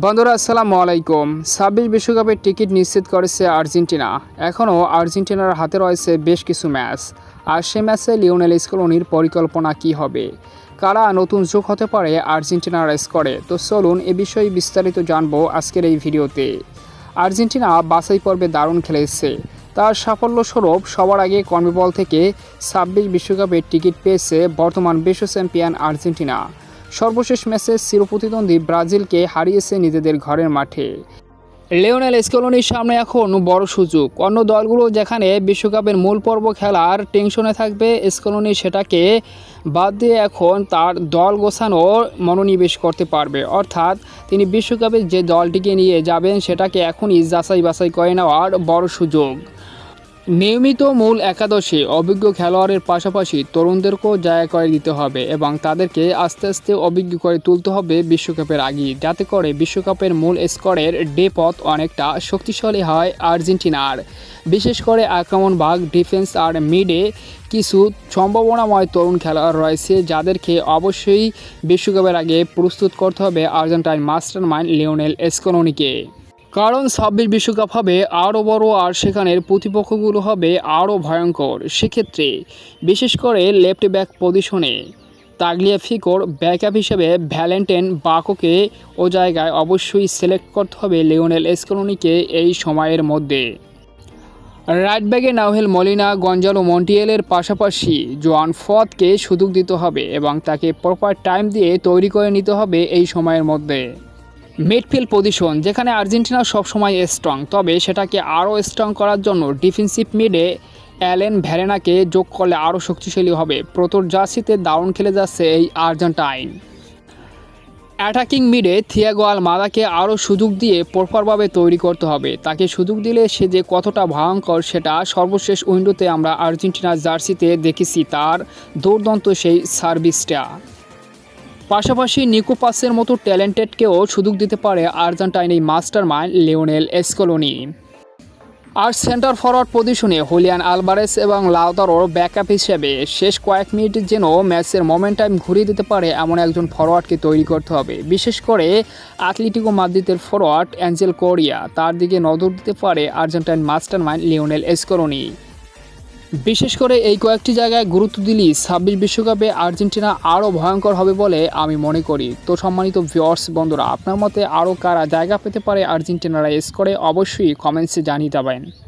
বন্ধুরা, আসসালামু আলাইকুম। ছাব্বিশ বিশ্বকাপের টিকিট নিশ্চিত করেছে আর্জেন্টিনা। এখনও আর্জেন্টিনার হাতে রয়েছে বেশ কিছু ম্যাচ। আর সে ম্যাচে লিওনেল স্কলোনির পরিকল্পনা কি হবে? কারা নতুন যোগ হতে পারে আর্জেন্টিনার স্কোরে? তো চলুন এ বিষয়ে বিস্তারিত জানব আজকের এই ভিডিওতে। আর্জেন্টিনা বাছাই পর্বে দারুণ খেলেছে। তার সাফল্যস্বরূপ সবার আগে কর্মবল থেকে ছাব্বিশ বিশ্বকাপের টিকিট পেয়েছে বর্তমান বিশ্ব চ্যাম্পিয়ন আর্জেন্টিনা। সর্বশেষ ম্যাচে চিরপ্রতিদ্বন্দ্বী ব্রাজিলকে হারিয়েছে নিজেদের ঘরের মাঠে। লিওনেল স্কলোনির সামনে এখন বড় সুযোগ। অন্য দলগুলো যেখানে বিশ্বকাপের মূল পর্ব খেলার টেনশনে থাকবে, স্কলোনি সেটাকে বাদ দিয়ে এখন তার দল গোছানোর মনোনিবেশ করতে পারবে। অর্থাৎ তিনি বিশ্বকাপে যে দলটিকে নিয়ে যাবেন, সেটাকে এখনই যাচাই বাছাই করে নেওয়ার বড় সুযোগ। নিয়মিত মূল একাদশে অভিজ্ঞ খেলোয়াড়ের পাশাপাশি তরুণদেরকেও জায়গা করে দিতে হবে এবং তাদেরকে আস্তে আস্তে অভিজ্ঞ করে তুলতে হবে বিশ্বকাপের আগে, যাতে করে বিশ্বকাপের মূল স্কোরের ডে পথ অনেকটা শক্তিশালী হয় আর্জেন্টিনার। বিশেষ করে আক্রমণ ভাগ ডিফেন্স আর মিডে কিছু সম্ভাবনাময় তরুণ খেলোয়াড় রয়েছে যাদেরকে অবশ্যই বিশ্বকাপের আগে প্রস্তুত করতে হবে আর্জেন্টাইন মাস্টার মাইন্ড লিওনেল এসকোনোনিকে। কারণ ছাব্বিশ বিশ্বকাপ হবে আরও বড় আর সেখানের প্রতিপক্ষগুলো হবে আরও ভয়ঙ্কর। সেক্ষেত্রে বিশেষ করে লেফট ব্যাক পজিশনে তাগলিয়া ফিকোর ব্যাকআপ হিসেবে ভ্যালেন্টাইন বাকোকে ও জায়গায় অবশ্যই সিলেক্ট করতে হবে লিওনেল এসকোনোনিকে এই সময়ের মধ্যে। রাইট ব্যাগে নাওহেল মলিনা, গঞ্জালো মন্টিয়েলের পাশাপাশি জোয়ান ফদকে সুযোগ দিতে হবে এবং তাকে প্রপার টাইম দিয়ে তৈরি করে নিতে হবে এই সময়ের মধ্যে। মিডফিল্ড পজিশন যেখানে আর্জেন্টিনা সবসময় স্ট্রং তবে সেটাকে আরও স্ট্রং করার জন্য ডিফেন্সিভ মিডে অ্যালেন ভ্যারেনাকে যোগ করলে আরও শক্তিশালী হবে। প্রতর জার্সিতে দারুণ খেলে যাচ্ছে এই আর্জেন্টাইন। অ্যাটাকিং মিডে থিয়াগো আল মাদাকে আরও সুযোগ দিয়ে প্রপারভাবে তৈরি করতে হবে। তাকে সুযোগ দিলে সে যে কতটা ভয়ঙ্কর সেটা সর্বশেষ উইন্ডোতে আমরা আর্জেন্টিনার জার্সিতে দেখেছি তার দুর্দান্ত সেই সার্ভিসটা। পাশাপাশি নিকো পাসের মতো ট্যালেন্টেডকেও সুযোগ দিতে পারে আর্জেন্টাইন এই মাস্টার মাইন্ড লিওনেল এসকোলোনি। আর সেন্টার ফরওয়ার্ড পজিশনে হুলিয়ান আলবারেস এবং লাউতারোর ব্যাকআপ হিসেবে শেষ কয়েক মিনিট যেন ম্যাচের মোমেন্টাইম ঘুরিয়ে দিতে পারে এমন একজন ফরওয়ার্ডকে তৈরি করতে হবে। বিশেষ করে আথলেটিকো মাদ্রিদের ফরওয়ার্ড অ্যাঞ্জেল কোরিয়া, তার দিকে নজর দিতে পারে Argentine master mind Lionel Scaloni. বিশেষ করে এই কয়েকটি জায়গায় গুরুত্ব দিলেই ছাব্বিশ বিশ্বকাপে আর্জেন্টিনা আরও ভয়ঙ্কর হবে বলে আমি মনে করি। তো সম্মানিত ভিওর্স বন্ধুরা, আপনার মতে আরও কারা জায়গা পেতে পারে আর্জেন্টিনারা স্কোরে? অবশ্যই কমেন্টসে জানিয়ে দেবেন